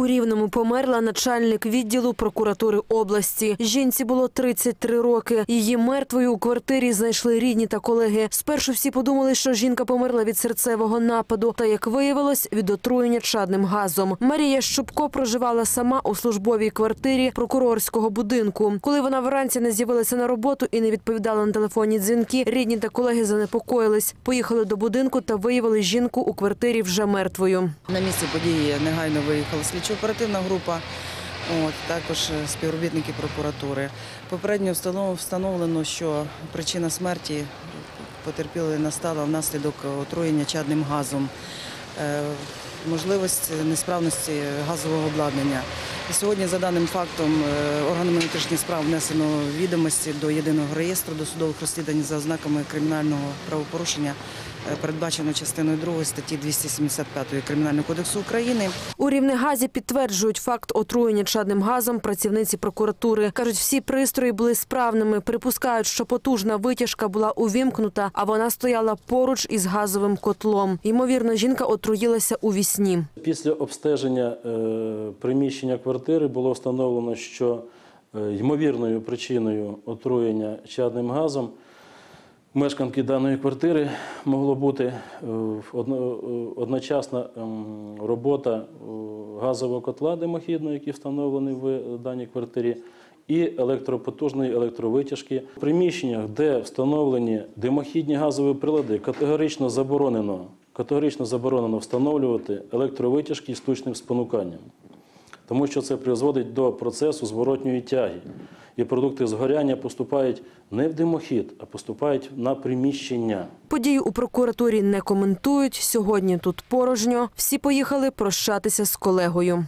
У Рівному померла начальник відділу прокуратури області. Жінці було 33 роки. Її мертвою у квартирі знайшли рідні та колеги. Спершу всі подумали, що жінка померла від серцевого нападу, та як виявилось, від отруєння чадним газом. Марія Щупко проживала сама у службовій квартирі прокурорського будинку. Коли вона вранці не з'явилася на роботу і не відповідала на телефонні дзвінки, рідні та колеги занепокоїлись. Поїхали до будинку та виявили жінку у квартирі вже мертвою. На місце події негайно виїхала слідчо-оперативна група, от, також е, співробітники прокуратури. Попередньо встановлено, що причина смерті потерпілої настала внаслідок отруєння чадним газом, Е, можливість несправності газового обладнання. Сьогодні, за даним фактом, е, органами внутрішніх справ внесено відомості до єдиного реєстру досудових розслідувань за ознаками кримінального правопорушення, е, передбачено частиною 2 статті 275 Кримінального кодексу України. У Рівнегазі підтверджують факт отруєння чадним газом працівниці прокуратури. Кажуть, всі пристрої були справними. Припускають, що потужна витяжка була увімкнута, а вона стояла поруч із газовим котлом. Ймовірно, жінка отруїлася у вісні. Після обстеження е, приміщення квартири було встановлено, що е, ймовірною причиною отруєння чадним газом мешканки даної квартири могло бути е, е, одночасна ем, робота газового котла димохідного, який встановлений в даній квартирі, і електропотужної електровитяжки. В приміщеннях, де встановлені димохідні газові прилади, категорично заборонено, категорично заборонено встановлювати електровитяжки з штучним спонуканням тому що це призводить до процесу зворотньої тяги. І продукти згоряння поступають не в димохід, а поступають на приміщення. Подію у прокуратурі не коментують. Сьогодні тут порожньо. Всі поїхали прощатися з колегою.